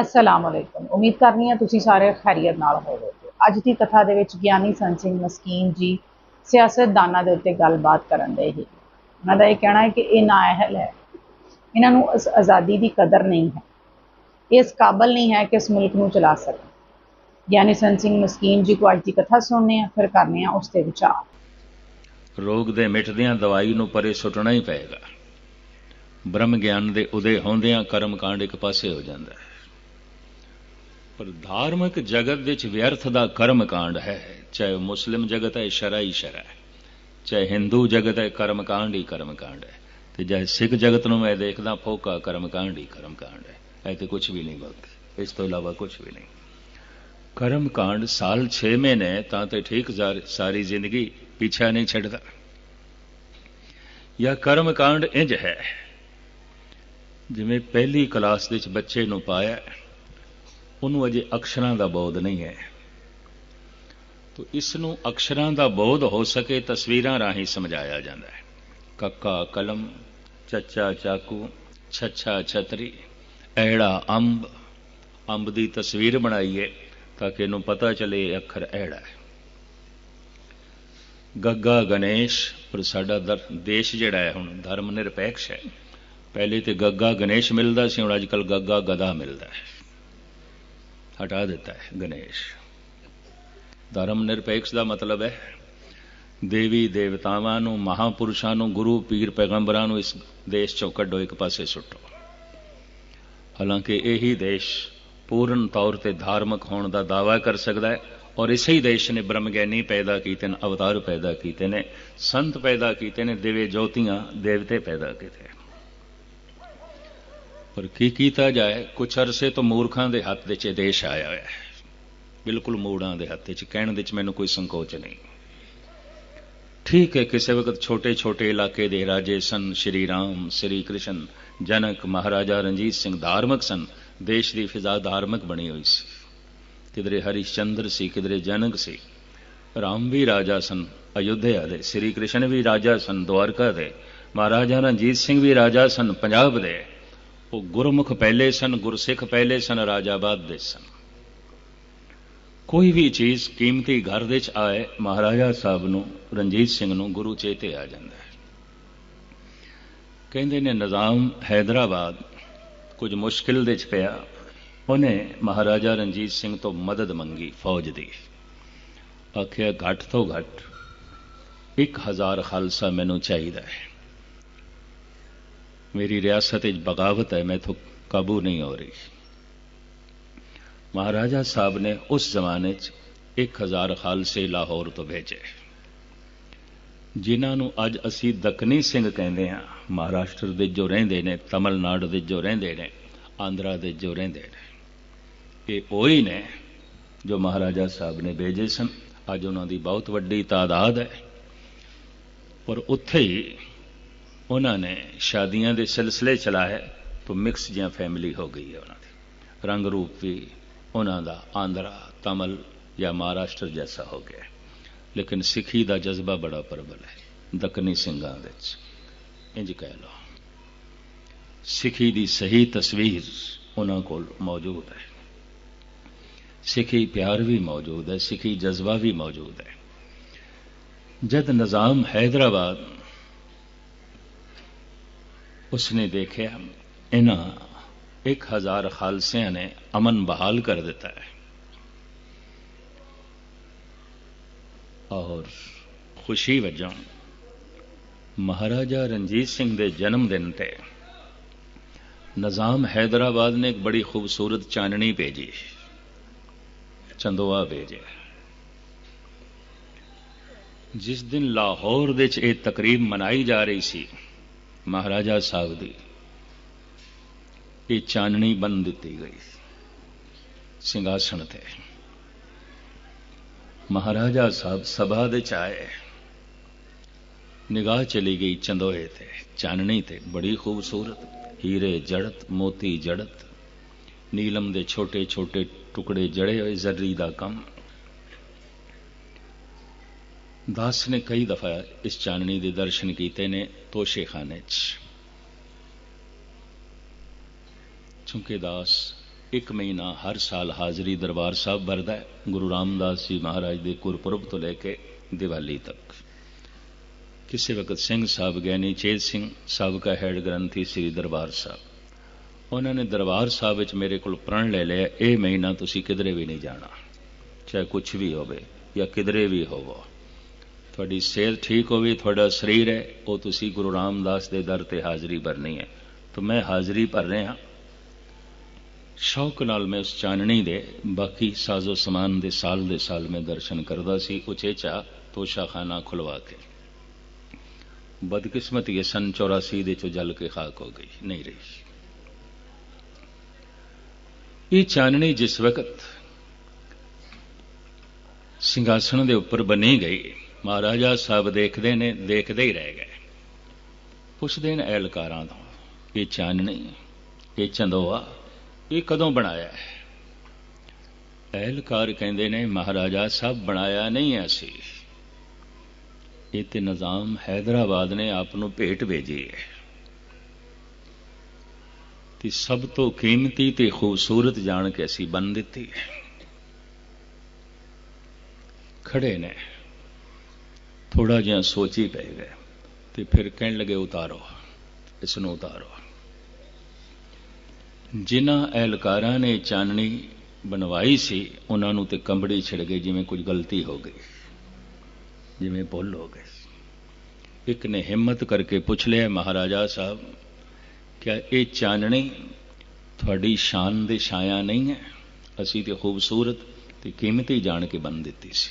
ਅਸਲਾਮ ਅਲੈਕੁਮ ਉਮੀਦ ਕਰਨੀ ਹੈ ਤੁਸੀਂ ਸਾਰੇ ਖੈਰੀਅਤ ਨਾਲ ਹੋਵੋਗੇ। ਅੱਜ ਦੀ ਕਥਾ ਦੇ ਵਿੱਚ ਗਿਆਨੀ ਸੰਤ ਸਿੰਘ ਮਸਕੀਨ ਜੀ ਸਿਆਸਤਦਾਨਾਂ ਦੇ ਉੱਤੇ ਗੱਲਬਾਤ ਕਰਨ ਦੇ ਹੀ। ਉਹਨਾਂ ਦਾ ਇਹ ਕਹਿਣਾ ਹੈ ਕਿ ਇਹ ਨਾਅਹਿਲ ਹੈ। ਇਹਨਾਂ ਨੂੰ ਇਸ ਆਜ਼ਾਦੀ ਦੀ ਕਦਰ ਨਹੀਂ ਹੈ। ਇਸ ਕਾਬਲ ਨਹੀਂ ਹੈ ਕਿ ਇਸ ਮੁਲਕ ਨੂੰ ਚਲਾ ਸਕਣ। ਗਿਆਨੀ ਸੰਤ ਸਿੰਘ ਮਸਕੀਨ ਜੀ ਕੋ ਅੱਜ ਦੀ ਕਥਾ ਸੁਣਨੇ ਆ ਫਿਰ ਕਰਨੇ ਆ ਉਸ ਤੇ ਵਿਚਾਰ। ਰੋਗ ਦੇ ਮਿਟਦਿਆਂ ਦਵਾਈ ਨੂੰ ਪਰੇ ਸੁੱਟਣਾ ਹੀ ਪਏਗਾ। ਬ੍ਰਹਮ ਗਿਆਨ ਦੇ ਉਦੇ ਹੁੰਦਿਆਂ ਕਰਮ ਕਾਂਡ ਇੱਕ ਪਾਸੇ ਹੋ ਜਾਂਦਾ ਹੈ। ਪਰ ਧਾਰਮਿਕ ਜਗਤ ਵਿੱਚ ਵਿਅਰਥ ਦਾ ਕਰਮ ਕਾਂਡ ਹੈ। ਚਾਹੇ ਮੁਸਲਿਮ ਜਗਤ ਹੈ ਸ਼ਰਾ ਹੀ ਸ਼ਰਾ ਹੈ। ਚਾਹੇ ਹਿੰਦੂ ਜਗਤ ਹੈ ਕਰਮ ਕਾਂਡ ਹੀ ਕਰਮ ਕਾਂਡ ਹੈ। ਤੇ ਚਾਹੇ ਸਿੱਖ ਜਗਤ ਨੂੰ ਮੈਂ ਦੇਖਦਾ, ਫੋਕਾ ਕਰਮ ਕਾਂਡ ਹੀ ਕਰਮ ਕਾਂਡ ਹੈ। ਇਹ ਤੇ ਕੁਝ ਵੀ ਨਹੀਂ ਬਲਕਿ, ਇਸ ਤੋਂ ਇਲਾਵਾ ਕੁਝ ਵੀ ਨਹੀਂ। ਕਰਮ ਕਾਂਡ ਸਾਲ 6 ਮਹੀਨੇ, ਤਾਂ ਤੇ ਠੀਕ ਸਾਰੀ ਜ਼ਿੰਦਗੀ ਪਿੱਛਾ ਨਹੀਂ ਛੱਡਦਾ। ਜਾਂ ਕਰਮ ਕਾਂਡ ਇੰਜ ਹੈ, ਜਿਵੇਂ ਪਹਿਲੀ ਕਲਾਸ ਵਿੱਚ ਬੱਚੇ ਨੂੰ ਪਾਇਆ ਉਹਨੂੰ ਅਜੇ ਅਕਸ਼ਰਾਂ ਦਾ ਬੋਧ ਨਹੀਂ ਹੈ। ਤੋ ਇਸ ਨੂੰ ਅਕਸ਼ਰਾਂ ਦਾ ਬੋਧ ਹੋ ਸਕੇ ਤਸਵੀਰਾਂ ਰਾਹੀਂ ਸਮਝਾਇਆ ਜਾਂਦਾ ਹੈ। ਕੱਕਾ, ਕਲਮ, ਚੱਚਾ, ਚਾਕੂ, ਛੱਛਾ, ਛਤਰੀ, ਐੜਾ, ਅੰਬ ਅੰਬ ਦੀ ਤਸਵੀਰ ਬਣਾਈਏ ਤਾਂ ਕਿ ਇਹਨੂੰ ਪਤਾ ਚਲੇ ਇਹ ਅੱਖਰ ਐੜਾ ਹੈ। ਗੱਗਾ ਗਣੇਸ਼, ਪਰ ਸਾਡਾ ਦਰ- ਦੇਸ਼ ਜਿਹੜਾ ਹੈ ਹੁਣ ਧਰਮ ਨਿਰਪੇਖ ਹੈ। ਪਹਿਲੇ ਤੇ ਗੱਗਾ ਗਣੇਸ਼ ਮਿਲਦਾ ਸੀ, ਹੁਣ ਅੱਜਕੱਲ ਗੱਗਾ ਗਦਾ ਮਿਲਦਾ ਹੈ। ਹਟਾ ਦਿੱਤਾ ਹੈ, ਗਣੇਸ਼। ਧਰਮ ਨਿਰਪੇਖ ਦਾ ਮਤਲਬ ਹੈ, ਦੇਵੀ ਦੇਵਤਾਵਾਂ ਨੂੰ, ਮਹਾਪੁਰਸ਼ਾਂ ਨੂੰ, ਗੁਰੂ, ਪੀਰ, ਪੈਗੰਬਰਾਂ ਨੂੰ ਇਸ ਦੇਸ਼ ਚੋਂ ਕੱਢੋ, ਇੱਕ ਪਾਸੇ ਸੁੱਟੋ। ਹਾਲਾਂਕਿ ਇਹੀ ਦੇਸ਼ ਪੂਰਨ ਤੌਰ ਤੇ ਧਾਰਮਿਕ ਹੋਣ ਦਾ ਦਾਅਵਾ ਕਰ ਸਕਦਾ ਹੈ ਔਰ ਇਸੇ ਹੀ ਦੇਸ਼ ਨੇ ਬ੍ਰਹਮਗਿਆਨੀ ਪੈਦਾ ਕੀਤੇ ਨੇ, ਅਵਤਾਰ ਪੈਦਾ ਕੀਤੇ ਨੇ, ਸੰਤ ਪੈਦਾ ਕੀਤੇ ਨੇ ਦੇਵੇ ਜੋਤੀਆਂ, ਦੇਵਤੇ ਪੈਦਾ ਕੀਤੇ ਪਰ ਕੀ ਕੀਤਾ ਜਾਏ? ਕੁਛ ਅਰਸੇ ਤੋਂ ਮੂਰਖਾਂ ਦੇ ਹੱਥ ਵਿੱਚ ਇਹ ਦੇਸ਼ ਆਇਆ ਹੋਇਆ ਹੈ। ਬਿਲਕੁਲ ਮੂੜਾਂ ਦੇ ਹੱਥ ਵਿੱਚ, ਕਹਿਣ ਵਿੱਚ ਮੈਨੂੰ ਕੋਈ ਸੰਕੋਚ ਨਹੀਂ। ਠੀਕ ਹੈ, ਕਿਸੇ ਵਕਤ ਛੋਟੇ ਛੋਟੇ ਇਲਾਕੇ ਦੇ ਰਾਜੇ ਸਨ, ਸ਼੍ਰੀ ਰਾਮ, ਸ਼੍ਰੀ ਕ੍ਰਿਸ਼ਨ, ਜਨਕ ਮਹਾਰਾਜਾ ਰਣਜੀਤ ਸਿੰਘ ਧਾਰਮਿਕ ਸਨ। ਦੇਸ਼ ਦੀ ਫਿਜ਼ਾ ਧਾਰਮਿਕ ਬਣੀ ਹੋਈ ਸੀ। ਕਿਧਰੇ ਹਰੀਸ਼ਚੰਦਰ ਸੀ, ਕਿਧਰੇ ਜਨਕ ਸੀ। ਰਾਮ ਵੀ ਰਾਜਾ ਸਨ, ਅਯੁੱਧਿਆ ਦੇ, ਸ਼੍ਰੀ ਕ੍ਰਿਸ਼ਨ ਵੀ ਰਾਜਾ ਸਨ, ਦੁਆਰਕਾ ਦੇ, ਮਹਾਰਾਜਾ ਰਣਜੀਤ ਸਿੰਘ ਵੀ ਰਾਜਾ ਸਨ, ਪੰਜਾਬ ਦੇ। ਉਹ ਗੁਰਮੁਖ ਪਹਿਲੇ ਸਨ, ਗੁਰਸਿੱਖ ਪਹਿਲੇ ਸਨ ਰਾਜਾਬਾਦ ਦੇ ਸਨ। ਕੋਈ ਵੀ ਚੀਜ਼ ਕੀਮਤੀ ਘਰ ਦੇ ਚ ਆਏ, ਮਹਾਰਾਜਾ ਸਾਹਿਬ ਨੂੰ, ਰਣਜੀਤ ਸਿੰਘ ਨੂੰ ਗੁਰੂ ਚੇਤੇ ਆ ਜਾਂਦਾ ਹੈ। ਕਹਿੰਦੇ ਨੇ, ਨਿਜ਼ਾਮ ਹੈਦਰਾਬਾਦ ਕੁਝ ਮੁਸ਼ਕਿਲ ਦੇ ਚ ਪਿਆ। ਉਹਨੇ ਮਹਾਰਾਜਾ ਰਣਜੀਤ ਸਿੰਘ ਤੋਂ ਮਦਦ ਮੰਗੀ ਫੌਜ ਦੀ। ਆਖਿਆ, ਘੱਟ ਤੋਂ ਘੱਟ 1000 ਖਾਲਸਾ ਮੈਨੂੰ ਚਾਹੀਦਾ ਹੈ। ਮੇਰੀ ਰਿਆਸਤ ਵਿੱਚ ਬਗਾਵਤ ਹੈ ਮੈਥੋਂ ਕਾਬੂ ਨਹੀਂ ਹੋ ਰਹੀ ਮਹਾਰਾਜਾ ਸਾਹਿਬ ਨੇ ਉਸ ਜ਼ਮਾਨੇ 'ਚ 1000 ਖਾਲਸੇ ਲਾਹੌਰ ਤੋਂ ਭੇਜੇ ਜਿਨ੍ਹਾਂ ਨੂੰ ਅੱਜ ਅਸੀਂ ਦੱਖਣੀ ਸਿੰਘ ਕਹਿੰਦੇ ਹਾਂ ਮਹਾਰਾਸ਼ਟਰ ਦੇ ਜੋ ਰਹਿੰਦੇ ਨੇ ਤਮਿਲਨਾਡੂ ਦੇ ਜੋ ਰਹਿੰਦੇ ਨੇ ਆਂਧਰਾ ਦੇ ਜੋ ਰਹਿੰਦੇ ਨੇ ਇਹ ਉਹੀ ਨੇ ਜੋ ਮਹਾਰਾਜਾ ਸਾਹਿਬ ਨੇ ਭੇਜੇ ਸਨ ਅੱਜ ਉਹਨਾਂ ਦੀ ਬਹੁਤ ਵੱਡੀ ਤਾਦਾਦ ਹੈ ਪਰ ਉੱਥੇ ਹੀ ਉਹਨਾਂ ਨੇ ਸ਼ਾਦੀਆਂ ਦੇ ਸਿਲਸਿਲੇ ਚਲਾਏ ਤਾਂ ਮਿਕਸ ਜਿਹਾ ਫੈਮਿਲੀ ਹੋ ਗਈ ਹੈ ਉਹਨਾਂ ਦੀ। ਰੰਗ ਰੂਪ ਵੀ ਉਹਨਾਂ ਦਾ ਆਂਧਰਾ, ਤਮਲ ਜਾਂ ਮਹਾਰਾਸ਼ਟਰ ਜੈਸਾ ਹੋ ਗਿਆ ਲੇਕਿਨ ਸਿੱਖੀ ਦਾ ਜਜ਼ਬਾ ਬੜਾ ਪ੍ਰਬਲ ਹੈ, ਦੱਖਣੀ ਸਿੰਘਾਂ ਵਿੱਚ। ਇੰਜ ਕਹਿ ਲਓ, ਸਿੱਖੀ ਦੀ ਸਹੀ ਤਸਵੀਰ ਉਹਨਾਂ ਕੋਲ ਮੌਜੂਦ ਹੈ। ਸਿੱਖੀ ਪਿਆਰ ਵੀ ਮੌਜੂਦ ਹੈ, ਸਿੱਖੀ ਜਜ਼ਬਾ ਵੀ ਮੌਜੂਦ ਹੈ। ਜਦ ਨਿਜ਼ਾਮ ਹੈਦਰਾਬਾਦ ਉਸਨੇ ਦੇਖਿਆ ਇਹਨਾਂ 1000 ਖਾਲਸਿਆਂ ਨੇ ਅਮਨ ਬਹਾਲ ਕਰ ਦਿੱਤਾ ਹੈ ਔਰ ਖੁਸ਼ੀ ਵਜੋਂ ਮਹਾਰਾਜਾ ਰਣਜੀਤ ਸਿੰਘ ਦੇ ਜਨਮ ਦਿਨ ਤੇ ਨਿਜ਼ਾਮ ਹੈਦਰਾਬਾਦ ਨੇ ਇੱਕ ਬੜੀ ਖੂਬਸੂਰਤ ਚਾਨਣੀ ਭੇਜੀ ਚੰਦੋਆ ਭੇਜਿਆ ਜਿਸ ਦਿਨ ਲਾਹੌਰ ਦੇ ਵਿੱਚ ਇਹ ਤਕਰੀਬ ਮਨਾਈ ਜਾ ਰਹੀ ਸੀ ਮਹਾਰਾਜਾ ਸਾਹਿਬ ਦੀ ਇਹ ਚਾਨਣੀ ਬੰਨ ਦਿੱਤੀ ਗਈ ਸਿੰਘਾਸਣ ਤੇ। ਮਹਾਰਾਜਾ ਸਾਹਿਬ ਸਭਾ ਦੇ ਚ ਆਏ। ਨਿਗਾਹ ਚਲੀ ਗਈ ਚੰਦੋਏ ਤੇ, ਚਾਨਣੀ ਤੇ, ਬੜੀ ਖੂਬਸੂਰਤ, ਹੀਰੇ ਜੜਤ, ਮੋਤੀ ਜੜਤ, ਨੀਲਮ ਦੇ ਛੋਟੇ ਛੋਟੇ ਟੁਕੜੇ ਜੜੇ ਹੋਏ ਜ਼ਰਰੀ ਦਾ ਕੰਮ। ਦਾਸ ਨੇ ਕਈ ਦਫਾ ਇਸ ਚਾਨਣੀ ਦੇ ਦਰਸ਼ਨ ਕੀਤੇ ਨੇ ਤੋਸ਼ੇਖਾਨੇ 'ਚ। ਚੁੰਕੇ ਦਾਸ ਇੱਕ ਮਹੀਨਾ ਹਰ ਸਾਲ ਹਾਜ਼ਰੀ ਦਰਬਾਰ ਸਾਹਿਬ ਵਰਦਾ ਹੈ, ਗੁਰੂ ਰਾਮਦਾਸ ਜੀ ਮਹਾਰਾਜ ਦੇ ਗੁਰਪੁਰਬ ਤੋਂ ਲੈ ਕੇ ਦੀਵਾਲੀ ਤੱਕ। ਕਿਸੇ ਵਕਤ ਸਿੰਘ ਸਾਹਿਬ ਗਿਆਨੀ ਚੇਤ ਸਿੰਘ ਸਾਬਕਾ ਹੈਡ ਗ੍ਰੰਥੀ ਸ੍ਰੀ ਦਰਬਾਰ ਸਾਹਿਬ। ਉਹਨਾਂ ਨੇ ਦਰਬਾਰ ਸਾਹਿਬ ਵਿੱਚ ਮੇਰੇ ਕੋਲ ਪ੍ਰਣ ਲੈ ਲਿਆ, ਇਹ ਮਹੀਨਾ ਤੁਸੀਂ ਕਿਧਰੇ ਵੀ ਨਹੀਂ ਜਾਣਾ। ਚਾਹੇ ਕੁਝ ਵੀ ਹੋਵੇ ਜਾਂ ਕਿਧਰੇ ਵੀ ਹੋਵੋ। ਤੁਹਾਡੀ ਸਿਹਤ ਠੀਕ ਹੋਵੇ, ਤੁਹਾਡਾ ਸਰੀਰ ਹੈ, ਉਹ ਤੁਸੀਂ ਗੁਰੂ ਰਾਮਦਾਸ ਦੇ ਦਰ ਤੇ ਹਾਜ਼ਰੀ ਭਰਨੀ ਹੈ। ਤਾਂ ਮੈਂ ਹਾਜ਼ਰੀ ਭਰ ਰਿਹਾ। ਸ਼ੌਕ ਨਾਲ ਮੈਂ ਉਸ ਚਾਨਣੀ ਦੇ, ਬਾਕੀ ਸਾਜ਼ੋ ਸਮਾਨ ਦੇ ਸਾਲ ਦੇ ਸਾਲ ਮੈਂ ਦਰਸ਼ਨ ਕਰਦਾ ਸੀ ਉਚੇਚਾ ਤੋਸ਼ਾਖਾਨਾ ਖੁਲਵਾ ਕੇ। ਬਦਕਿਸਮਤੀ ਇਹ ਸਨ 84 ਦੇ ਚੋਂ ਜਲ ਕੇ ਖਾਕ ਹੋ ਗਈ, ਨਹੀਂ ਰਹੀ। ਇਹ ਚਾਨਣੀ ਜਿਸ ਵਕਤ ਸਿੰਘਾਸਣ ਦੇ ਉੱਪਰ ਬਣੀ ਗਈ ਮਹਾਰਾਜਾ ਸਭ ਦੇਖਦੇ ਨੇ, ਦੇਖਦੇ ਹੀ ਰਹਿ ਗਏ। ਪੁੱਛਦੇ ਨੇ ਐਲਕਾਰਾਂ ਤੋਂ ਇਹ ਚਾਨਣੀ ਇਹ ਚੰਦੋਆ, ਇਹ ਕਦੋਂ ਬਣਾਇਆ ਹੈ? ਐਲਕਾਰ ਕਹਿੰਦੇ ਨੇ, ਮਹਾਰਾਜਾ, ਸਭ ਬਣਾਇਆ ਨਹੀਂ ਐਸੀ ਇਹ ਤੇ ਨਿਜ਼ਾਮ ਹైదరాబాద్ ਨੇ ਆਪ ਨੂੰ ਭੇਟ ਭੇਜੀ ਹੈ। ਤੇ ਸਭ ਤੋਂ ਕੀਮਤੀ ਤੇ ਖੂਬਸੂਰਤ ਜਾਣ ਕੇ ਅਸੀਂ ਬਣ ਦਿੱਤੀ ਹੈ। ਖੜੇ ਨੇ। ਥੋੜਾ ਜਿਹਾ ਸੋਚੀ ਪੈ ਗਏ ਤੇ ਫਿਰ ਕਹਿਣ ਲੱਗੇ, ਉਤਾਰੋ ਇਸ ਨੂੰ ਉਤਾਰੋ। ਜਿਨ੍ਹਾਂ ਐਲਕਾਰਾਂ ਨੇ ਚਾਨਣੀ ਬਣਵਾਈ ਸੀ, ਉਹਨਾਂ ਨੂੰ ਤੇ ਕੰਬੜੀ ਛਿੜ ਗਈ ਜਿਵੇਂ ਕੁਝ ਗਲਤੀ ਹੋ ਗਈ, ਜਿਵੇਂ ਭੁੱਲ ਹੋ ਗਈ ਇੱਕ ਨੇ ਹਿੰਮਤ ਕਰਕੇ ਪੁੱਛ ਲਿਆ, ਮਹਾਰਾਜਾ ਸਾਹਿਬ ਕਿ ਇਹ ਚਾਨਣੀ ਤੁਹਾਡੀ ਸ਼ਾਨ ਦੇ ਛਾਇਆ ਨਹੀਂ ਹੈ? ਅਸੀਂ ਤੇ ਖੂਬਸੂਰਤ ਤੇ ਕੀਮਤੀ ਜਾਣ ਕੇ ਬੰਨ ਦਿੱਤੀ ਸੀ।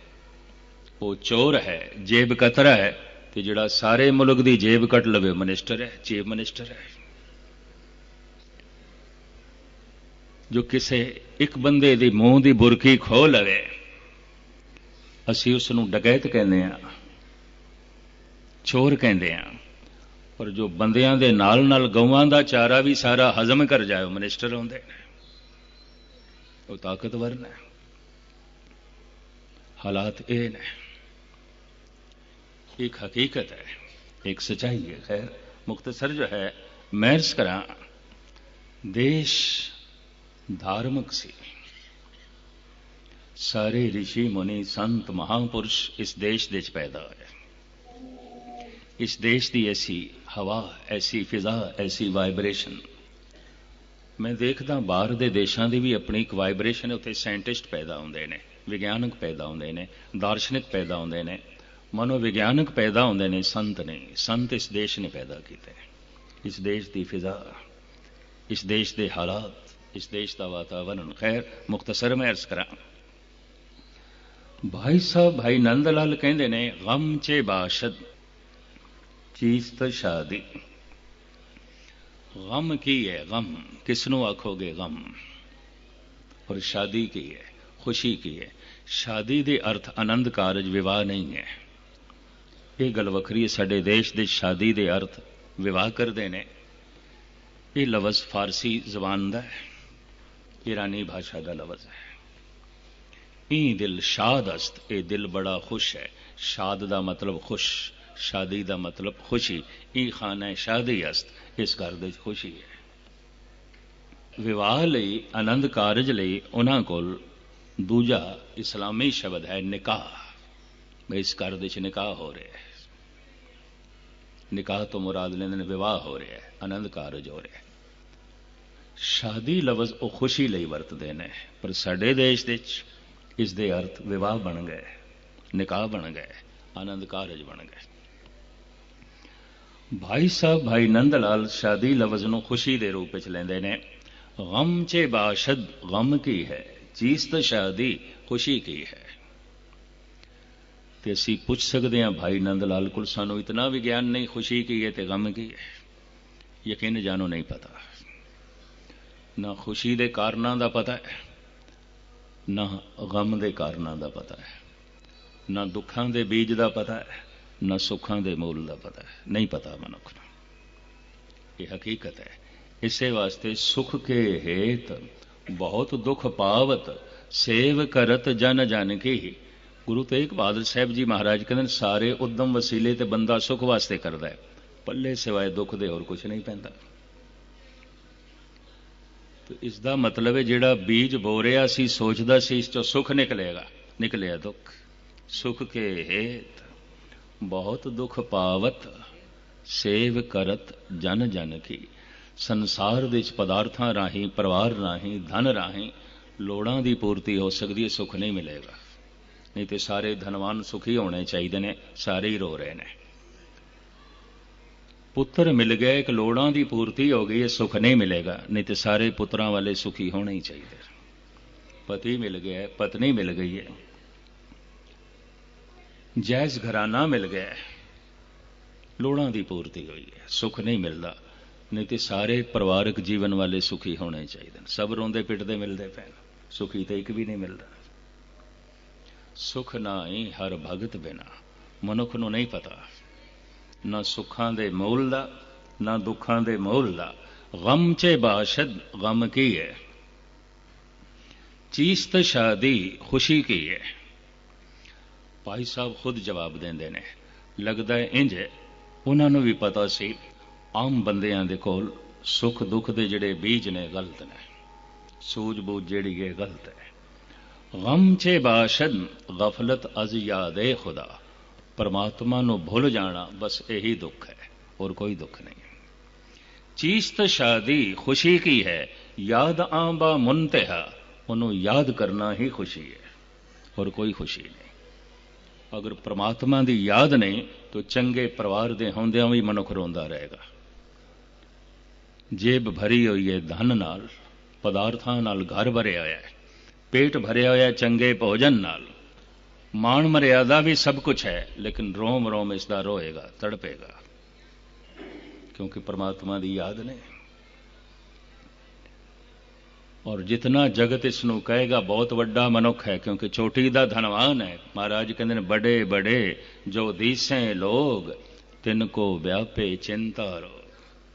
ਉਹ ਚੋਰ ਹੈ, ਜੇਬ ਕਤਰਾ ਹੈ ਤੇ ਜਿਹੜਾ ਸਾਰੇ ਮੁਲਕ ਦੀ ਜੇਬ ਕੱਟ ਲਵੇ, ਮਿਨਿਸਟਰ ਹੈ, ਚੀਫ ਮਿਨਿਸਟਰ ਹੈ। ਜੋ ਕਿਸੇ ਇੱਕ ਬੰਦੇ ਦੀ ਮੂੰਹ ਦੀ ਬੁਰਕੀ ਖੋ ਲਵੇ, ਅਸੀਂ ਉਸ ਨੂੰ ਡਕੈਤ ਕਹਿੰਦੇ ਆ ਚੋਰ ਕਹਿੰਦੇ ਆ ਪਰ ਜੋ ਬੰਦਿਆਂ ਦੇ ਨਾਲ ਨਾਲ ਗਊਆਂ ਦਾ ਚਾਰਾ ਵੀ ਸਾਰਾ ਹਜ਼ਮ ਕਰ ਜਾਏ, ਉਹ ਮਿਨਿਸਟਰ ਹੁੰਦੇ ਨੇ। ਉਹ ਤਾਕਤਵਰ ਨੇ। ਹਾਲਾਤ ਇਹ ਨੇ। एक हकीकत है एक सच्चाई है खैर मुख्तसर जो है मैं करा ਦੇਸ਼ ਧਾਰਮਿਕ ਸੀ ਸਾਰੇ ઋષਿ ਮੁਨੀ ਸੰਤ ਮਹਾਪੁਰਸ਼ ਇਸ ਦੇਸ਼ ਦੇ ਵਿੱਚ ਪੈਦਾ ਹੋਏ ਇਸ ਦੇਸ਼ ਦੀ ਐਸੀ ਹਵਾ ਐਸੀ ਫਿਜ਼ਾ ਐਸੀ ਵਾਈਬ੍ਰੇਸ਼ਨ ਮੈਂ ਦੇਖਦਾ ਬਾਹਰ ਦੇ ਦੇਸ਼ਾਂ ਦੀ ਵੀ ਆਪਣੀ ਇੱਕ ਵਾਈਬ੍ਰੇਸ਼ਨ ਉੱਥੇ ਸਾਇੰਟਿਸਟ ਪੈਦਾ ਹੁੰਦੇ ਨੇ ਵਿਗਿਆਨਕ ਪੈਦਾ ਹੁੰਦੇ ਨੇ ਦਾਰਸ਼ਨਿਕ ਪੈਦਾ ਹੁੰਦੇ ਨੇ ਮਨੋਵਿਗਿਆਨਕ ਪੈਦਾ ਹੁੰਦੇ ਨੇ ਸੰਤ ਨੇ ਸੰਤ ਇਸ ਦੇਸ਼ ਨੇ ਪੈਦਾ ਕੀਤੇ ਇਸ ਦੇਸ਼ ਦੀ ਫਿਜ਼ਾ ਇਸ ਦੇਸ਼ ਦੇ ਹਾਲਾਤ ਇਸ ਦੇਸ਼ ਦਾ ਵਾਤਾਵਰਣ ਖੈਰ ਮੁਖਤਸਰ ਮੈਂ ਅਰਜ਼ ਕਰਾਂ ਭਾਈ ਸਾਹਿਬ ਭਾਈ ਨੰਦ ਲਾਲ ਕਹਿੰਦੇ ਨੇ ਗਮ ਚੇ ਬਾਸ਼ਦ ਚੀਜ਼ ਤਾਂ ਸ਼ਾਦੀ ਗਮ ਕੀ ਹੈ ਗਮ ਕਿਸ ਨੂੰ ਆਖੋਗੇ ਗਮ ਔਰ ਸ਼ਾਦੀ ਕੀ ਹੈ ਖੁਸ਼ੀ ਕੀ ਹੈ ਸ਼ਾਦੀ ਦੇ ਅਰਥ ਆਨੰਦ ਕਾਰਜ ਵਿਵਾਹ ਨਹੀਂ ਹੈ ਇਹ ਗੱਲ ਵੱਖਰੀ ਹੈ, ਸਾਡੇ ਦੇਸ਼ ਦੇ ਸ਼ਾਦੀ ਦੇ ਅਰਥ ਵਿਵਾਹ ਕਰਦੇ ਨੇ। ਇਹ ਲਫ਼ਜ਼ ਫਾਰਸੀ ਜ਼ਬਾਨ ਦਾ ਹੈ ਈਰਾਨੀ ਭਾਸ਼ਾ ਦਾ ਲਫ਼ਜ਼ ਹੈ। ਇਹ ਦਿਲ ਸ਼ਾਦ ਅਸਤ ਇਹ ਦਿਲ ਬੜਾ ਖੁਸ਼ ਹੈ। ਸ਼ਾਦ ਦਾ ਮਤਲਬ ਖੁਸ਼, ਸ਼ਾਦੀ ਦਾ ਮਤਲਬ ਖੁਸ਼ੀ। ਇਹ ਖਾਨਾ ਸ਼ਾਦੀ ਅਸਤ, ਇਸ ਘਰ ਦੇ ਵਿੱਚ ਖੁਸ਼ੀ ਹੈ। ਵਿਵਾਹ ਲਈ, ਆਨੰਦ ਕਾਰਜ ਲਈ ਉਹਨਾਂ ਕੋਲ ਦੂਜਾ ਇਸਲਾਮੀ ਸ਼ਬਦ ਹੈ ਨਿਕਾਹ। ਬਈ ਇਸ ਘਰ ਦੇ ਵਿੱਚ ਨਿਕਾਹ ਹੋ ਰਿਹਾ ਹੈ ਨਿਕਾਹ ਤੋਂ ਮੁਰਾਦ ਲੈਂਦੇ ਨੇ ਵਿਵਾਹ ਹੋ ਰਿਹਾ ਹੈ ਆਨੰਦ ਕਾਰਜ ਹੋ ਰਿਹਾ ਹੈ ਸ਼ਾਦੀ ਲਫ਼ਜ਼ ਉਹ ਖੁਸ਼ੀ ਲਈ ਵਰਤਦੇ ਨੇ ਪਰ ਸਾਡੇ ਦੇਸ਼ ਦੇ ਵਿੱਚ ਇਸ ਦੇ ਅਰਥ ਵਿਵਾਹ ਬਣ ਗਏ ਨਿਕਾਹ ਬਣ ਗਏ ਆਨੰਦ ਕਾਰਜ ਬਣ ਗਏ ਭਾਈ ਸਾਹਿਬ ਭਾਈ ਨੰਦ ਲਾਲ ਸ਼ਾਦੀ ਲਫ਼ਜ਼ ਨੂੰ ਖੁਸ਼ੀ ਦੇ ਰੂਪ ਵਿੱਚ ਲੈਂਦੇ ਨੇ ਗਮ ਚੇ ਬਾਸ਼ਦ ਗਮ ਕੀ ਹੈ ਚੀਜ਼ ਤਾਂ ਸ਼ਾਦੀ ਖੁਸ਼ੀ ਕੀ ਹੈ ਤੇ ਅਸੀਂ ਪੁੱਛ ਸਕਦੇ ਹਾਂ, ਭਾਈ ਨੰਦ ਲਾਲ ਕੋਲ ਸਾਨੂੰ ਇਤਨਾ ਵੀ ਗਿਆਨ ਨਹੀਂ, ਖੁਸ਼ੀ ਕੀ ਹੈ ਤੇ ਗਮ ਕੀ ਹੈ? ਯਕੀਨ ਜਾਨੋ ਨਹੀਂ ਪਤਾ। ਨਾ ਖੁਸ਼ੀ ਦੇ ਕਾਰਨਾਂ ਦਾ ਪਤਾ ਹੈ, ਨਾ ਗਮ ਦੇ ਕਾਰਨਾਂ ਦਾ ਪਤਾ ਹੈ। ਨਾ ਦੁੱਖਾਂ ਦੇ ਬੀਜ ਦਾ ਪਤਾ ਹੈ, ਨਾ ਸੁੱਖਾਂ ਦੇ ਮੂਲ ਦਾ ਪਤਾ ਹੈ। ਨਹੀਂ ਪਤਾ ਮਨੁੱਖ ਨੂੰ। ਇਹ ਹਕੀਕਤ ਹੈ। ਇਸੇ ਵਾਸਤੇ ਸੁਖ ਕੇ ਹੇਤ ਬਹੁਤ ਦੁੱਖ ਪਾਵਤ, ਸੇਵ ਕਰਤ ਜਨ ਜਨ ਕੀ। ਗੁਰੂ ਤੇਗ ਬਹਾਦਰ ਸਾਹਿਬ ਜੀ ਮਹਾਰਾਜ ਕਹਿੰਦੇ ਸਾਰੇ ਉਦਮ ਵਸੀਲੇ ਤੇ ਬੰਦਾ ਸੁਖ ਵਾਸਤੇ ਕਰਦਾ ਹੈ। ਪੱਲੇ ਸਿਵਾਏ ਦੁੱਖ ਦੇ ਹੋਰ ਕੁਝ ਨਹੀਂ ਪੈਂਦਾ। ਤੇ ਇਸ ਦਾ ਮਤਲਬ ਹੈ, ਜਿਹੜਾ ਬੀਜ ਬੋ ਰਿਹਾ ਸੀ, ਸੋਚਦਾ ਸੀ, ਇਸ ਚੋਂ ਸੁਖ ਨਿਕਲੇਗਾ। ਨਿਕਲਿਆ ਦੁੱਖ। ਸੁਖ ਕੇ ਹੇਤ ਬਹੁਤ ਦੁੱਖ ਪਾਵਤ, ਸੇਵ ਕਰਤ ਜਨ ਜਨ ਕੀ। ਸੰਸਾਰ ਦੇ ਵਿੱਚ ਪਦਾਰਥਾਂ ਰਾਹੀਂ, ਪਰਿਵਾਰ ਰਾਹੀਂ, ਧਨ ਰਾਹੀਂ ਲੋੜਾਂ ਦੀ ਪੂਰਤੀ ਹੋ ਸਕਦੀ ਹੈ, ਸੁਖ ਨਹੀਂ ਮਿਲੇਗਾ। ਨਹੀਂ ਤੇ ਸਾਰੇ ਧਨਵਾਨ ਸੁਖੀ ਹੋਣੇ ਚਾਹੀਦੇ ਨੇ, ਸਾਰੇ ਹੀ ਰੋ ਰਹੇ ਨੇ। ਪੁੱਤਰ ਮਿਲ ਗਏ, ਇੱਕ ਲੋੜਾਂ ਦੀ ਪੂਰਤੀ ਹੋ ਗਈ ਹੈ ਸੁਖ ਨਹੀਂ ਮਿਲੇਗਾ, ਨਹੀਂ ਤੇ ਸਾਰੇ ਪੁੱਤਰਾਂ ਵਾਲੇ ਸੁਖੀ ਹੋਣੇ ਹੀ ਚਾਹੀਦੇ। ਪਤੀ ਮਿਲ ਗਿਆ, ਪਤਨੀ ਮਿਲ ਗਈ ਹੈ। ਜੈਜ਼ ਘਰਾਨਾ ਮਿਲ ਗਿਆ, ਲੋੜਾਂ ਦੀ ਪੂਰਤੀ ਹੋਈ ਹੈ, ਸੁਖ ਨਹੀਂ ਮਿਲਦਾ, ਨਹੀਂ ਤੇ ਸਾਰੇ ਪਰਿਵਾਰਕ ਜੀਵਨ ਵਾਲੇ ਸੁਖੀ ਹੋਣੇ ਚਾਹੀਦੇ ਨੇ। ਸਭ ਰੋਂਦੇ ਪਿੱਟਦੇ ਮਿਲਦੇ ਪੈਣ, ਸੁਖੀ ਤਾਂ ਇੱਕ ਵੀ ਨਹੀਂ ਮਿਲਦਾ। ਸੁਖ ਨਾਹੀ ਹਰ ਭਗਤ ਬਿਨਾ। ਮਨੁੱਖ ਨੂੰ ਨਹੀਂ ਪਤਾ। ਨਾ ਸੁੱਖਾਂ ਦੇ ਮੂਲ ਦਾ, ਨਾ ਦੁੱਖਾਂ ਦੇ ਮੂਲ ਦਾ। ਗਮ ਚ ਬਾਸ਼ਦ ਗਮ ਕੀ ਹੈ ਚੀਜ਼ ਸ਼ਾਦੀ ਖੁਸ਼ੀ ਕੀ ਹੈ ਭਾਈ ਸਾਹਿਬ ਖੁਦ ਜਵਾਬ ਦਿੰਦੇ ਨੇ, ਲੱਗਦਾ ਹੈ ਇੰਜ ਉਹਨਾਂ ਨੂੰ ਵੀ ਪਤਾ ਸੀ, ਆਮ ਬੰਦਿਆਂ ਦੇ ਕੋਲ ਸੁੱਖ ਦੁੱਖ ਦੇ ਜਿਹੜੇ ਬੀਜ ਨੇ, ਗਲਤ ਨੇ। ਸੂਝ-ਬੂਝ ਜਿਹੜੀ ਹੈ, ਗਲਤ ਹੈ। ਗਮ ਚੇ ਬਾਸ਼ਦ ਗਫਲਤ ਅਜ਼ ਯਾਦੇ ਖੁਦਾ ਪਰਮਾਤਮਾ ਨੂੰ ਭੁੱਲ ਜਾਣਾ ਬਸ ਇਹੀ ਦੁੱਖ ਹੈ ਹੋਰ ਕੋਈ ਦੁੱਖ ਨਹੀਂ ਚੀਜ਼ ਤਾਂ ਸ਼ਾਦੀ ਖੁਸ਼ੀ ਕੀ ਹੈ ਯਾਦ ਆਂਬਾ ਮੁੰਤਹਾ ਉਹਨੂੰ ਯਾਦ ਕਰਨਾ ਹੀ ਖੁਸ਼ੀ ਹੈ ਹੋਰ ਕੋਈ ਖੁਸ਼ੀ ਨਹੀਂ ਅਗਰ ਪ੍ਰਮਾਤਮਾ ਦੀ ਯਾਦ ਨਹੀਂ ਤਾਂ ਚੰਗੇ ਪਰਿਵਾਰ ਦੇ ਹੁੰਦਿਆਂ ਵੀ ਮਨੁੱਖ ਰੋਂਦਾ ਰਹੇਗਾ ਜੇਬ ਭਰੀ ਹੋਈ ਹੈ ਧਨ ਨਾਲ ਪਦਾਰਥਾਂ ਨਾਲ ਘਰ ਭਰਿਆ ਹੋਇਆ ਹੈ ਪੇਟ ਭਰਿਆ ਹੋਇਆ ਚੰਗੇ ਭੋਜਨ ਨਾਲ ਮਾਣ ਮਰਿਆਦਾ ਵੀ ਸਭ ਕੁਝ ਹੈ ਲੇਕਿਨ ਰੋਮ ਰੋਮ ਇਸ ਦਾ ਰੋਏਗਾ ਤੜਪੇਗਾ ਕਿਉਂਕਿ ਪ੍ਰਮਾਤਮਾ ਦੀ ਯਾਦ ਨਹੀਂ ਔਰ ਜਿਤਨਾ ਜਗਤ ਇਸ ਨੂੰ ਕਹੇਗਾ ਬਹੁਤ ਵੱਡਾ ਮਨੁੱਖ ਹੈ ਕਿਉਂਕਿ ਛੋਟੀ ਦਾ ਧਨਵਾਨ ਹੈ ਮਹਾਰਾਜ ਕਹਿੰਦੇ ਨੇ ਬੜੇ ਬੜੇ ਜੋ ਦੀਸੇ ਲੋਗ ਤਿੰਨ ਕੋ ਵਿਆਪੇ ਚਿੰਤਾ ਰੋ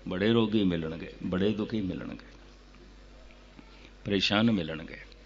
ਬੜੇ ਰੋਗੀ ਮਿਲਣਗੇ ਬੜੇ ਦੁਖੀ ਮਿਲਣਗੇ ਪਰੇਸ਼ਾਨ ਮਿਲਣਗੇ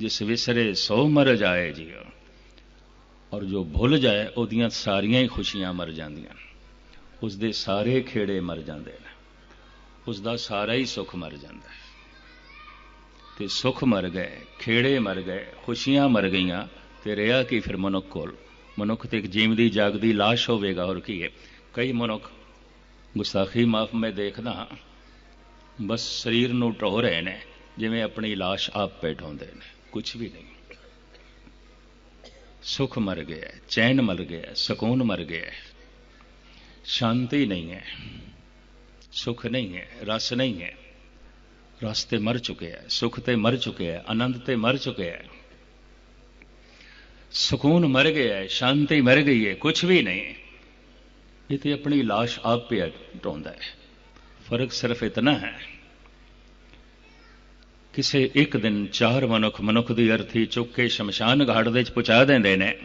ਜਿਸ ਵਿਸਰੇ ਸੋ ਮਰ ਜਾਏ ਜੀ ਔਰ ਜੋ ਭੁੱਲ ਜਾਏ ਉਹਦੀਆਂ ਸਾਰੀਆਂ ਹੀ ਖੁਸ਼ੀਆਂ ਮਰ ਜਾਂਦੀਆਂ। ਉਸ ਦੇ ਸਾਰੇ ਖੇੜੇ ਮਰ ਜਾਂਦੇ ਨੇ। ਉਸ ਦਾ ਸਾਰਾ ਹੀ ਸੁੱਖ ਮਰ ਜਾਂਦਾ ਹੈ। ਤੇ ਸੁੱਖ ਮਰ ਗਏ, ਖੇੜੇ ਮਰ ਗਏ, ਖੁਸ਼ੀਆਂ ਮਰ ਗਈਆਂ, ਤੇ ਰਿਹਾ ਕੀ ਫਿਰ ਮਨੁੱਖ ਕੋਲ? ਮਨੁੱਖ ਤੇ ਇੱਕ ਜੀਵਦੀ ਜਾਗਦੀ ਲਾਸ਼ ਹੋਵੇਗਾ, ਹੋਰ ਕੀ ਹੈ? ਕਈ ਮਨੁੱਖ ਗੁਸਾਖੀ ਮਾਫ ਮੈਂ ਦੇਖਦਾ ਹਾਂ, ਬਸ ਸਰੀਰ ਨੂੰ ਢੋ ਰਹੇ ਨੇ, ਜਿਵੇਂ ਆਪਣੀ ਲਾਸ਼ ਆਪ ਪੇ ਢੋਂਦੇ ਨੇ ਕੁਝ ਵੀ ਨਹੀਂ। ਸੁਖ ਮਰ ਗਿਆ ਚੈਨ ਮਰ ਗਿਆ ਸਕੂਨ ਮਰ ਗਿਆ ਸ਼ਾਂਤੀ ਨਹੀਂ ਹੈ, ਸੁਖ ਨਹੀਂ ਹੈ, ਰਸ ਨਹੀਂ ਹੈ। ਰਸ ਤੇ ਮਰ ਚੁੱਕਿਆ ਹੈ, ਸੁਖ ਤੇ ਮਰ ਚੁੱਕਿਆ ਹੈ, ਆਨੰਦ ਤੇ ਮਰ ਚੁੱਕਿਆ ਹੈ। ਸਕੂਨ ਮਰ ਗਿਆ ਹੈ, ਸ਼ਾਂਤੀ ਮਰ ਗਈ ਹੈ ਕੁਝ ਵੀ ਨਹੀਂ। ਇਹ ਤੇ ਆਪਣੀ লাশ ਆਪ ਪਿਆ ਢੋਂਦਾ ਹੈ। ਫ਼ਰਕ ਸਿਰਫ ਇਤਨਾ ਹੈ ਕਿਸੇ ਇੱਕ ਦਿਨ ਚਾਰ ਮਨੁੱਖ ਮਨੁੱਖ ਦੀ ਅਰਥੀ ਚੁੱਕ ਕੇ ਸ਼ਮਸ਼ਾਨ ਘਾਟ ਦੇ ਵਿੱਚ ਪਹੁੰਚਾ ਦਿੰਦੇ ਨੇ।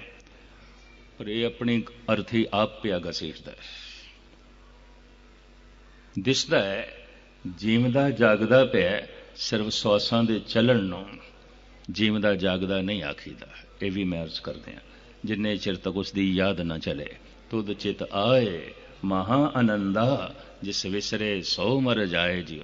ਪਰ ਇਹ ਆਪਣੀ ਅਰਥੀ ਆਪ ਪਿਆ ਘਸੀਟਦਾ ਹੈ। ਦਿਸਦਾ ਹੈ, ਜੀਵਦਾ ਜਾਗਦਾ ਪਿਆ ਸਿਰਫ ਸਵਾਸਾਂ ਦੇ ਚੱਲਣ ਨੂੰ ਜੀਵਦਾ ਜਾਗਦਾ ਨਹੀਂ ਆਖੀਦਾ। ਇਹ ਵੀ ਮੈਂ ਅਰਜ਼ ਕਰਦੇ ਹਾਂ, ਜਿੰਨੇ ਚਿਰ ਤੱਕ ਉਸ ਦੀ ਯਾਦ ਨਾ ਚਲੇ, ਤੁਧ ਚਿਤ ਆਏ ਮਹਾ ਆਨੰਦਾ ਜਿਸ ਵਿਸਰੇ ਸੋ ਮਰ ਜਾਏ ਜਿਉ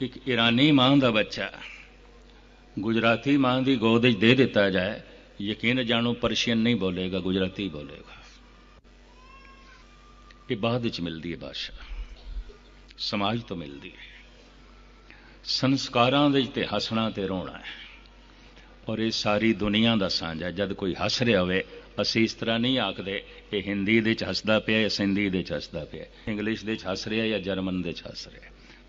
ਇੱਕ ਈਰਾਨੀ ਮਾਂ ਦਾ ਬੱਚਾ। ਗੁਜਰਾਤੀ ਮਾਂ ਦੀ ਗੋਦ ਵਿੱਚ ਦੇ ਦਿੱਤਾ ਜਾਏ, ਯਕੀਨ ਜਾਣੋ ਪਰਸ਼ੀਅਨ ਨਹੀਂ ਬੋਲੇਗਾ, ਗੁਜਰਾਤੀ ਬੋਲੇਗਾ। ਇਹ ਬਾਅਦ ਵਿੱਚ ਮਿਲਦੀ ਹੈ ਭਾਸ਼ਾ। ਸਮਾਜ ਤੋਂ ਮਿਲਦੀ ਹੈ। ਸੰਸਕਾਰਾਂ ਦੇ ਤੇ ਹੱਸਣਾ ਤੇ ਰੋਣਾ ਹੈ। ਔਰ ਇਹ ਸਾਰੀ ਦੁਨੀਆ ਦਾ ਸਾਂਝ ਹੈ। ਜਦ ਕੋਈ ਹੱਸ ਰਿਹਾ ਹੋਵੇ, ਅਸੀਂ ਇਸ ਤਰ੍ਹਾਂ ਨਹੀਂ ਆਖਦੇ, ਇਹ ਹਿੰਦੀ ਦੇ ਚ ਹੱਸਦਾ ਪਿਆ ਜਾਂ ਸਿੰਧੀ ਦੇ ਚ ਹੱਸਦਾ ਪਿਆ ਇੰਗਲਿਸ਼ ਦੇ ਚ ਹੱਸ ਰਿਹਾ ਜਾਂ ਜਰਮਨ ਦੇ ਚ ਹੱਸ ਰਿਹਾ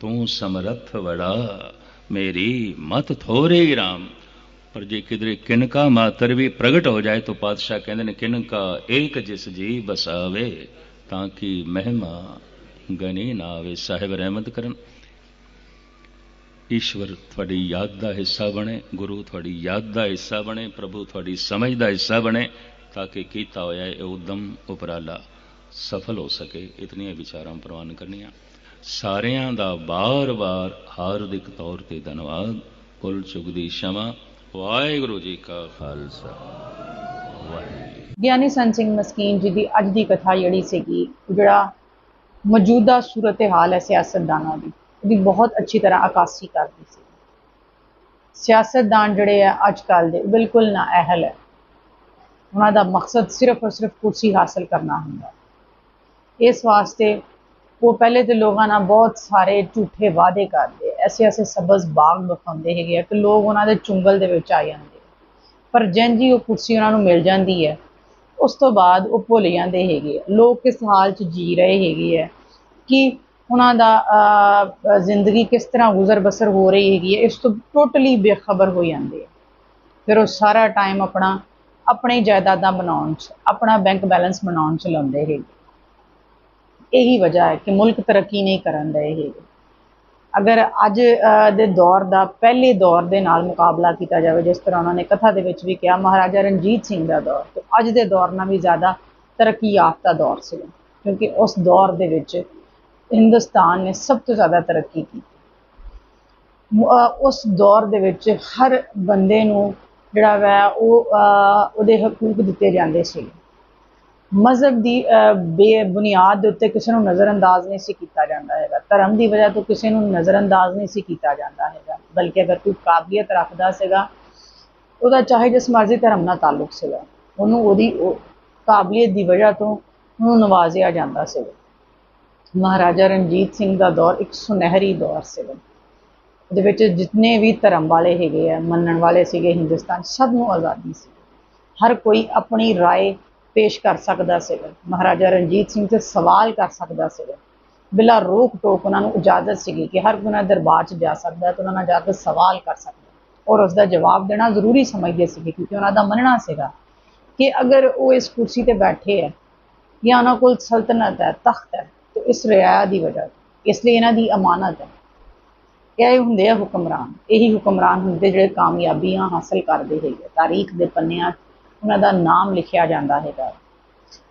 ਤੂੰ ਸਮਰੱਥ ਵੜਾ ਮੇਰੀ ਮਤ ਥੋਰੇ ਰਾਮ ਪਰ ਜੇ ਕਿਧਰੇ ਕਿਨਕਾ ਮਾਤਰ ਵੀ ਪ੍ਰਗਟ ਹੋ ਜਾਏ ਤਾਂ ਪਾਤਸ਼ਾਹ ਕਹਿੰਦੇ ਨੇ ਕਿਨਕਾ ਏਕ ਜਿਸ ਜੀ ਬਸਾਵੇ ਤਾਂ ਕਿ ਮਹਿਮਾ ਗਨੀ ਨਾ ਆਵੇ ਸਾਹਿਬ ਰਹਿਮਤ ਕਰਨ ਈਸ਼ਵਰ ਤੁਹਾਡੀ ਯਾਦ ਦਾ ਹਿੱਸਾ ਬਣੇ ਗੁਰੂ ਤੁਹਾਡੀ ਯਾਦ ਦਾ ਹਿੱਸਾ ਬਣੇ ਪ੍ਰਭੂ ਤੁਹਾਡੀ ਸਮਝ ਦਾ ਹਿੱਸਾ ਬਣੇ ਤਾਂ ਕਿ ਕੀਤਾ ਹੋਇਆ ਇਹ ਉਦਮ ਉਪਰਾਲਾ ਸਫਲ ਹੋ ਸਕੇ ਇਤਨੀਆਂ ਵਿਚਾਰਾਂ ਪ੍ਰਵਾਨ ਕਰਨੀਆਂ ਸਾਰਿਆਂ ਦਾ ਬਾਰ-ਬਾਰ ਹਾਰਦਿਕ ਤੌਰ ਤੇ ਧੰਨਵਾਦ। ਕੁੱਲ ਚੁਗ ਸ਼ਮਾ। ਵਾਹਿਗੁਰੂ ਜੀ ਕਾ ਖਾਲਸਾ। ਵਾਹਿਗੁਰੂ। ਗਿਆਨੀ ਸੰਤ ਸਿੰਘ ਮਸਕੀਨ ਜੀ ਦੀ ਅੱਜ ਦੀ ਕਥਾ ਜਿਹੜੀ ਸੀਗੀ, ਜਿਹੜਾ ਮੌਜੂਦਾ ਸੂਰਤ ਹਾਲ ਹੈ ਸਿਆਸਤਦਾਨਾਂ ਦੀ, ਉਹਦੀ ਬਹੁਤ ਅੱਛੀ ਤਰ੍ਹਾਂ ਆਕਾਸੀ ਕਰਦੀ ਸੀ। ਸਿਆਸਤਦਾਨ ਜਿਹੜੇ ਆ ਅੱਜ ਕੱਲ੍ਹ ਦੇ ਬਿਲਕੁਲ ਨਾ ਅਹਿਲ ਹੈ। ਉਹਨਾਂ ਦਾ ਮਕਸਦ ਸਿਰਫ ਔਰ ਸਿਰਫ ਕੁਰਸੀ ਹਾਸਲ ਕਰਨਾ ਹੁੰਦਾ। ਇਸ ਵਾਸਤੇ ਉਹ ਪਹਿਲੇ ਤੇ ਲੋਕਾਂ ਨਾਲ ਬਹੁਤ ਸਾਰੇ ਝੂਠੇ ਵਾਅਦੇ ਕਰਦੇ ਐਸੇ ਐਸੇ ਸਬਜ਼ ਬਾਗ ਦਿਖਾਉਂਦੇ ਹੈਗੇ ਆ ਕਿ ਲੋਕ ਉਹਨਾਂ ਦੇ ਚੁੰਗਲ ਦੇ ਵਿੱਚ ਆ ਜਾਂਦੇ ਪਰ ਜਿੰਝ ਉਹ ਕੁਰਸੀ ਉਹਨਾਂ ਨੂੰ ਮਿਲ ਜਾਂਦੀ ਹੈ। ਉਸ ਤੋਂ ਬਾਅਦ ਉਹ ਭੁੱਲ ਜਾਂਦੇ ਹੈਗੇ ਲੋਕ ਕਿਸ ਹਾਲ 'ਚ ਜੀ ਰਹੇ ਹੈਗੇ ਆ ਕਿ ਉਹਨਾਂ ਦਾ ਜ਼ਿੰਦਗੀ ਕਿਸ ਤਰ੍ਹਾਂ ਗੁਜ਼ਰ ਬਸਰ ਹੋ ਰਹੀ ਹੈਗੀ ਹੈ, ਇਸ ਤੋਂ ਟੋਟਲੀ ਬੇਖਬਰ ਹੋ ਜਾਂਦੇ ਆ। ਫਿਰ ਉਹ ਸਾਰਾ ਟਾਈਮ ਆਪਣਾ, ਆਪਣੇ ਜਾਇਦਾਦਾਂ ਬਣਾਉਣ 'ਚ, ਆਪਣਾ ਬੈਂਕ ਬੈਲੈਂਸ ਬਣਾਉਣ 'ਚ ਲਾਉਂਦੇ ਹੈਗੇ ਇਹੀ ਵਜ੍ਹਾ ਹੈ ਕਿ ਮੁਲਕ ਤਰੱਕੀ ਨਹੀਂ ਕਰਨ ਰਹੇ ਹੈਗੇ ਅਗਰ ਅੱਜ ਦੇ ਦੌਰ ਦਾ, ਪਹਿਲੇ ਦੌਰ ਦੇ ਨਾਲ ਮੁਕਾਬਲਾ ਕੀਤਾ ਜਾਵੇ, ਜਿਸ ਤਰ੍ਹਾਂ ਉਹਨਾਂ ਨੇ ਕਥਾ ਦੇ ਵਿੱਚ ਵੀ ਕਿਹਾ, ਮਹਾਰਾਜਾ ਰਣਜੀਤ ਸਿੰਘ ਦਾ ਦੌਰ, ਤੇ ਅੱਜ ਦੇ ਦੌਰ ਨਾਲ ਵੀ ਜ਼ਿਆਦਾ ਤਰੱਕੀ ਯਾਫਤਾ ਦੌਰ ਸੀ। ਕਿਉਂਕਿ ਉਸ ਦੌਰ ਦੇ ਵਿੱਚ ਹਿੰਦੁਸਤਾਨ ਨੇ ਸਭ ਤੋਂ ਜ਼ਿਆਦਾ ਤਰੱਕੀ ਕੀਤੀ। ਉਸ ਦੌਰ ਦੇ ਵਿੱਚ ਹਰ ਬੰਦੇ ਨੂੰ ਜਿਹੜਾ ਵਾ, ਉਹ ਉਹਦੇ ਹਕੂਕ ਦਿੱਤੇ ਜਾਂਦੇ ਸੀ। ਮਜ਼ਹਬ ਦੀ ਅਹ, ਬੇਬੁਨਿਆਦ ਦੇ ਉੱਤੇ ਕਿਸੇ ਨੂੰ ਨਜ਼ਰਅੰਦਾਜ਼ ਨਹੀਂ ਸੀ ਕੀਤਾ ਜਾਂਦਾ ਹੈਗਾ ਧਰਮ ਦੀ ਵਜ੍ਹਾ ਤੋਂ ਕਿਸੇ ਨੂੰ ਨਜ਼ਰਅੰਦਾਜ਼ ਨਹੀਂ ਸੀ ਕੀਤਾ ਜਾਂਦਾ ਹੈਗਾ ਬਲਕਿ ਅਗਰ ਕੋਈ ਕਾਬਲੀਅਤ ਰੱਖਦਾ ਸੀਗਾ ਉਹਦਾ ਚਾਹੇ ਜਿਸ ਮਰਜ਼ੀ ਧਰਮ ਨਾਲ ਤਾਲੁਕ ਸੀਗਾ ਉਹਨੂੰ ਉਹਦੀ ਉਹ ਕਾਬਲੀਅਤ ਦੀ ਵਜ੍ਹਾ ਤੋਂ ਉਹਨੂੰ ਨਵਾਜ਼ਿਆ ਜਾਂਦਾ ਸੀਗਾ ਮਹਾਰਾਜਾ ਰਣਜੀਤ ਸਿੰਘ ਦਾ ਦੌਰ ਇੱਕ ਸੁਨਹਿਰੀ ਦੌਰ ਸੀਗਾ ਉਹਦੇ ਵਿੱਚ ਜਿੰਨੇ ਵੀ ਧਰਮ ਵਾਲੇ ਹੈਗੇ ਆ ਮੰਨਣ ਵਾਲੇ ਸੀਗੇ ਹਿੰਦੁਸਤਾਨ ਸਭ ਨੂੰ ਆਜ਼ਾਦੀ ਸੀ ਹਰ ਕੋਈ ਆਪਣੀ رائے ਪੇਸ਼ ਕਰ ਸਕਦਾ ਸੀਗਾ। ਮਹਾਰਾਜਾ ਰਣਜੀਤ ਸਿੰਘ ਤੇ ਸਵਾਲ ਕਰ ਸਕਦਾ ਸੀਗਾ। ਬਿਲਾ ਰੋਕ ਟੋਕ ਉਹਨਾਂ ਨੂੰ ਇਜਾਜ਼ਤ ਸੀਗੀ ਕਿ ਹਰ ਕੋਈ ਦਰਬਾਰ 'ਚ ਜਾ ਸਕਦਾ ਹੈ ਤੇ ਉਹਨਾਂ ਨਾਲ ਜਾ ਕੇ ਸਵਾਲ ਕਰ ਸਕਦਾ। ਔਰ ਉਸ ਦਾ ਜਵਾਬ ਦੇਣਾ ਜ਼ਰੂਰੀ ਸਮਝਦੇ ਸੀਗੇ ਕਿਉਂਕਿ ਉਹਨਾਂ ਦਾ ਮੰਨਣਾ ਸੀਗਾ ਕਿ ਅਗਰ ਉਹ ਇਸ ਕੁਰਸੀ ਤੇ ਬੈਠੇ ਹੈ ਜਾਂ ਉਹਨਾਂ ਕੋਲ ਸਲਤਨਤ ਹੈ, ਤਖਤ ਹੈ, ਤੇ ਇਸ ਰਿਆਇਆ ਦੀ ਵਜ੍ਹਾ ਇਸ ਲਈ ਇਹਨਾਂ ਦੀ ਅਮਾਨਤ ਹੈ। ਇਹ ਹੁੰਦੇ ਆ ਹੁਕਮਰਾਨ। ਇਹੀ ਹੁਕਮਰਾਨ ਹੁੰਦੇ ਜਿਹੜੇ ਕਾਮਯਾਬੀਆਂ ਹਾਸਲ ਕਰਦੇ ਹੈਗੇ ਤਾਰੀਖ ਦੇ ਪੰਨਿਆਂ ਉਹਨਾਂ ਦਾ ਨਾਮ ਲਿਖਿਆ ਜਾਂਦਾ ਹੈਗਾ।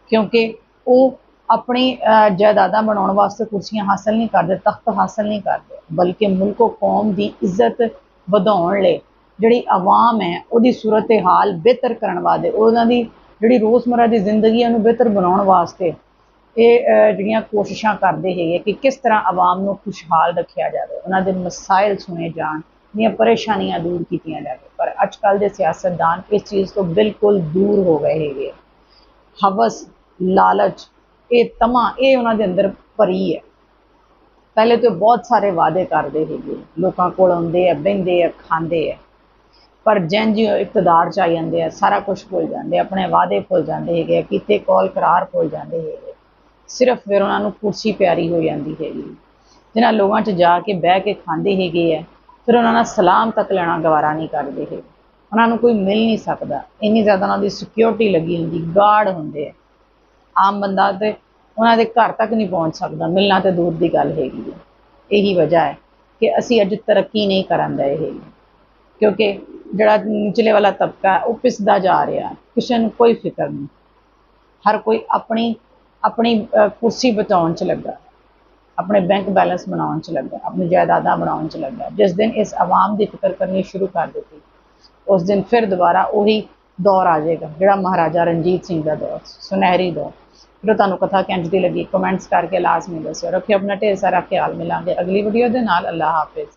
ਕਿਉਂਕਿ ਉਹ ਆਪਣੀ ਜਾਇਦਾਦਾਂ ਬਣਾਉਣ ਵਾਸਤੇ ਕੁਰਸੀਆਂ ਹਾਸਲ ਨਹੀਂ ਕਰਦੇ, ਤਖਤ ਹਾਸਲ ਨਹੀਂ ਕਰਦੇ, ਬਲਕਿ ਮੁਲਕੋ ਕੌਮ ਦੀ ਇੱਜ਼ਤ ਵਧਾਉਣ ਲਈ ਜਿਹੜੀ ਆਵਾਮ ਹੈ, ਉਹਦੀ ਸੂਰਤ ਹਾਲ ਬਿਹਤਰ ਕਰਨ ਵਾਸਤੇ, ਉਹਨਾਂ ਦੀ ਜਿਹੜੀ ਰੋਜ਼ਮਰਰਾ ਦੀ ਜ਼ਿੰਦਗੀ ਉਹਨੂੰ ਬਿਹਤਰ ਬਣਾਉਣ ਵਾਸਤੇ ਇਹ ਜਿਹੜੀਆਂ ਕੋਸ਼ਿਸ਼ਾਂ ਕਰਦੇ ਹੈਗੇ ਕਿ ਕਿਸ ਤਰ੍ਹਾਂ ਆਵਾਮ ਨੂੰ ਖੁਸ਼ਹਾਲ ਰੱਖਿਆ ਜਾਵੇ, ਉਹਨਾਂ ਦੇ ਮਸਾਇਲ ਸੁਣੇ ਜਾਣ ਦੀਆਂ ਪਰੇਸ਼ਾਨੀਆਂ ਦੂਰ ਕੀਤੀਆਂ ਜਾਵੇ। ਪਰ ਅੱਜ ਕੱਲ੍ਹ ਦੇ ਸਿਆਸਤਦਾਨ ਇਸ ਚੀਜ਼ ਤੋਂ ਬਿਲਕੁਲ ਦੂਰ ਹੋ ਗਏ ਹੈਗੇ ਹਵਸ ਲਾਲਚ ਇਹ ਤਮਾ ਇਹ ਉਹਨਾਂ ਦੇ ਅੰਦਰ ਭਰੀ ਹੈ। ਪਹਿਲੇ ਤੋਂ ਬਹੁਤ ਸਾਰੇ ਵਾਅਦੇ ਕਰਦੇ ਹੈਗੇ ਲੋਕਾਂ ਕੋਲ ਆਉਂਦੇ ਆ ਬਹਿੰਦੇ ਆ ਖਾਂਦੇ ਆ। ਪਰ ਜਿੰਜ ਹੀ ਇਕਤਦਾਰ ਚ ਆ ਜਾਂਦੇ ਆ ਸਾਰਾ ਕੁਝ ਭੁੱਲ ਜਾਂਦੇ ਆ, ਆਪਣੇ ਵਾਅਦੇ ਭੁੱਲ ਜਾਂਦੇ ਹੈਗੇ ਆ, ਕੀਤੇ ਕੌਲ ਕਰਾਰ ਭੁੱਲ ਜਾਂਦੇ ਹੈਗੇ ਸਿਰਫ ਫਿਰ ਉਹਨਾਂ ਨੂੰ ਕੁਰਸੀ ਪਿਆਰੀ ਹੋ ਜਾਂਦੀ ਹੈਗੀ। ਜਿਨ੍ਹਾਂ ਲੋਕਾਂ 'ਚ ਜਾ ਕੇ ਬਹਿ ਕੇ ਖਾਂਦੇ ਹੈਗੇ ਆ ਫਿਰ ਉਹਨਾਂ ਨਾਲ ਸਲਾਮ ਤੱਕ ਲੈਣਾ ਗਵਾਰਾ ਨਹੀਂ ਕਰਦੇ ਹੈਗੇ ਉਹਨਾਂ ਨੂੰ ਕੋਈ ਮਿਲ ਨਹੀਂ ਸਕਦਾ। ਇੰਨੀ ਜ਼ਿਆਦਾ ਉਹਨਾਂ ਦੀ ਸਿਕਿਉਰਿਟੀ ਲੱਗੀ ਹੁੰਦੀ ਗਾਰਡ ਹੁੰਦੇ ਆ। ਆਮ ਬੰਦਾ ਤੇ ਉਹਨਾਂ ਦੇ ਘਰ ਤੱਕ ਨਹੀਂ ਪਹੁੰਚ ਸਕਦਾ। ਮਿਲਣਾ ਤੇ ਦੂਰ ਦੀ ਗੱਲ ਹੈਗੀ ਹੈ ਇਹੀ ਵਜ੍ਹਾ ਹੈ ਕਿ ਅਸੀਂ ਅੱਜ ਤਰੱਕੀ ਨਹੀਂ ਕਰਨ ਦੇ ਇਹ। ਕਿਉਂਕਿ ਜਿਹੜਾ ਨਿਚਲੇ ਵਾਲਾ ਤਬਕਾ ਉਹ ਪਿਸਦਾ ਜਾ ਰਿਹਾ। ਕਿਸੇ ਨੂੰ ਕੋਈ ਫਿਕਰ ਨਹੀਂ। ਹਰ ਕੋਈ ਆਪਣੀ ਆਪਣੀ ਕੁਰਸੀ ਬਚਾਉਣ ਚ ਲੱਗਾ। ਆਪਣੇ ਬੈਂਕ ਬੈਲੈਂਸ ਬਣਾਉਣ ਚ ਲੱਗਾ, ਆਪਣੀ ਜਾਇਦਾਦਾਂ ਬਣਾਉਣ ਚ ਲੱਗਾ। ਜਿਸ ਦਿਨ ਇਸ ਆਵਾਮ ਦੀ ਫਿਕਰ ਕਰਨੀ ਸ਼ੁਰੂ ਕਰ ਦਿੱਤੀ, ਉਸ ਦਿਨ ਫਿਰ ਦੁਬਾਰਾ ਉਹੀ ਦੌਰ ਆ ਜਾਏਗਾ, ਜਿਹੜਾ ਮਹਾਰਾਜਾ ਰਣਜੀਤ ਸਿੰਘ ਦਾ ਦੌਰ ਸੁਨਹਿਰੀ ਦੌਰ। ਫਿਰ ਤੁਹਾਨੂੰ ਕਥਾ ਕਿੰਜ ਦੀ ਲੱਗੀ ਕਮੈਂਟਸ ਕਰਕੇ ਲਾਜ਼ਮੀ ਦੱਸਿਓ ਰੱਖਿਓ, ਆਪਣਾ ਢੇਰ ਸਾਰਾ ਖਿਆਲ ਮਿਲਾਂਗੇ ਅਗਲੀ ਵੀਡੀਓ ਦੇ ਨਾਲ, ਅੱਲਾਹ ਹਾਫਿਜ਼।